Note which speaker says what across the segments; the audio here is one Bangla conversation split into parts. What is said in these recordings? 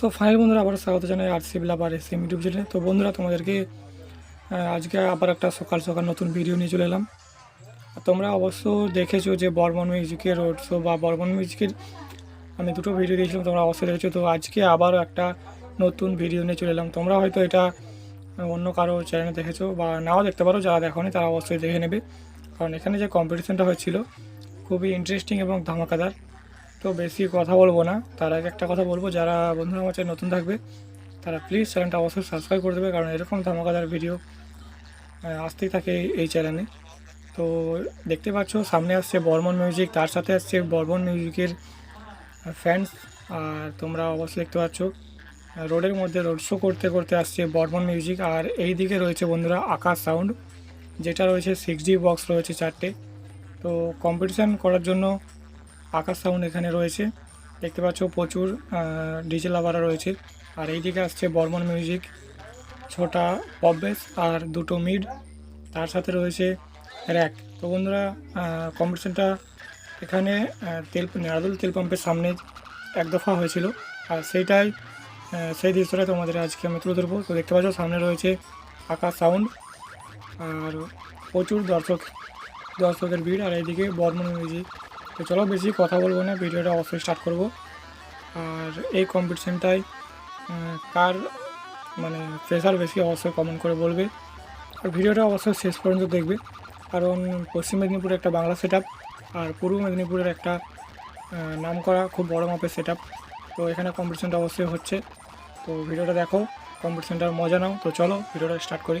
Speaker 1: সো ফাইনাল বন্ধুরা আবার স্বাগত জানাই আর সি ব্লাবার এস ইউটিউব চ্যানেলে তো বন্ধুরা, তোমাদেরকে আজকে আবার একটা সকাল সকাল নতুন ভিডিও নিয়ে চলে এলাম। তোমরা অবশ্য দেখেছ যে বর্মন মিউজিকের রোড শো বা বর্মন মিউজিকের আমি দুটো ভিডিও দিয়েছিলাম, তোমরা অবশ্যই দেখেছ। তো আজকে আবারও একটা নতুন ভিডিও নিয়ে চলে এলাম। তোমরা হয়তো এটা অন্য কারও চ্যানেলে দেখেছ বা নাও দেখতে পারো, যারা দেখোনি তারা অবশ্যই দেখে নেবে। কারণ এখানে যে কম্পিটিশানটা হচ্ছিল খুবই ইন্টারেস্টিং এবং ধামাকাদার। তো বেশি কথা বলব না। তার আগে একটা কথা বলব, যারা বন্ধুরা আমার চ্যানেল নতুন থাকবে, তারা প্লিজ চ্যানেলটা অবশ্যই সাবস্ক্রাইব করে দেবে, কারণ এরকম ধামাকাদার ভিডিও আসতেই থাকে এই- চ্যানেলে তো দেখতে পাচ্ছ, সামনে আসছে বর্মন মিউজিক তার সাথে আসছে বর্মন মিউজিকের ফ্যান্স আর তোমরা অবশ্যই দেখতে পাচ্ছ রোডের মধ্যে রোড শো করতে করতে আসছে বর্মন মিউজিক আর এই দিকে রয়েছে বন্ধুরা আকাশ সাউন্ড যেটা রয়েছে সিক্স বক্স রয়েছে চারটে। তো কম্পিটিশান করার জন্য আকাশ সাউন্ড এখানে রয়েছে। দেখতে পাচ্ছ প্রচুর ডিজে লাভাররা রয়েছে। আর এইদিকে আসছে বর্মন মিউজিক, ছোটা পববেস আর দুটো মিড। তার সাথে রয়েছে র্যাক। তো বন্ধুরা কম্পিটিশনটা এখানে তেল নারাদুল তেল পাম্পের সামনে এক দফা হয়েছিল। আর সেইটাই সেই দৃশ্যটা তোমাদের আজকে আমি তুলে ধরবো। তো দেখতে পাচ্ছ সামনে রয়েছে আকাশ সাউন্ড। আর প্রচুর দর্শক, দর্শকের ভিড়। আর এইদিকে বর্মন মিউজিক তো চলো বেশি কথা বলব না, ভিডিওটা অবশ্যই স্টার্ট করব। আর এই কম্পিটিশানটায় কার মানে প্রেশার বেশি অবশ্যই কমেন্ট করে বলবে। আর ভিডিওটা অবশ্যই শেষ পর্যন্ত দেখবে। কারণ পশ্চিম মেদিনীপুরের একটা বাংলা সেট আর পূর্ব মেদিনীপুরের একটা নাম করা খুব বড় মাপের সেট তো এখানে কম্পিটিশানটা অবশ্যই হচ্ছে। তো ভিডিওটা দেখো কম্পিটিশানটার মজা নাও। তো চলো ভিডিওটা স্টার্ট করি।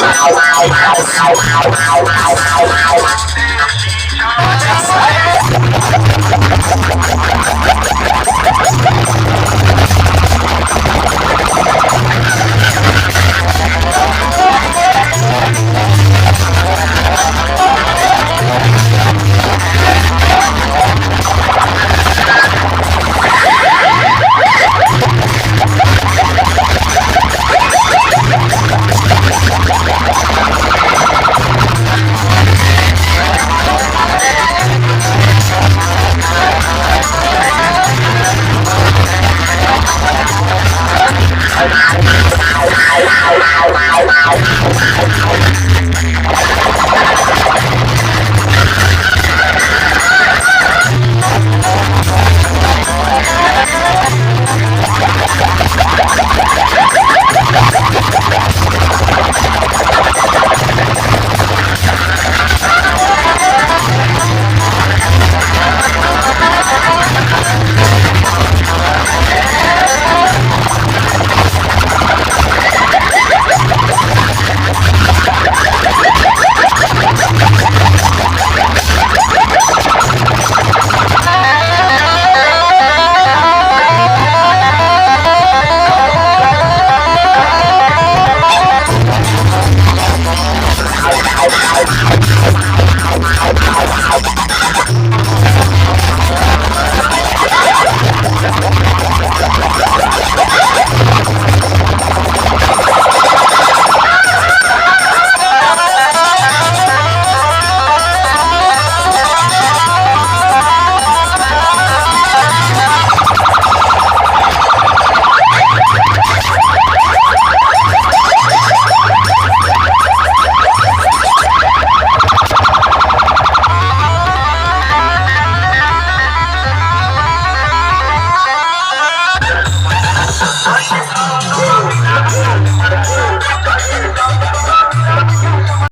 Speaker 1: Oh, my God. I'm sorry.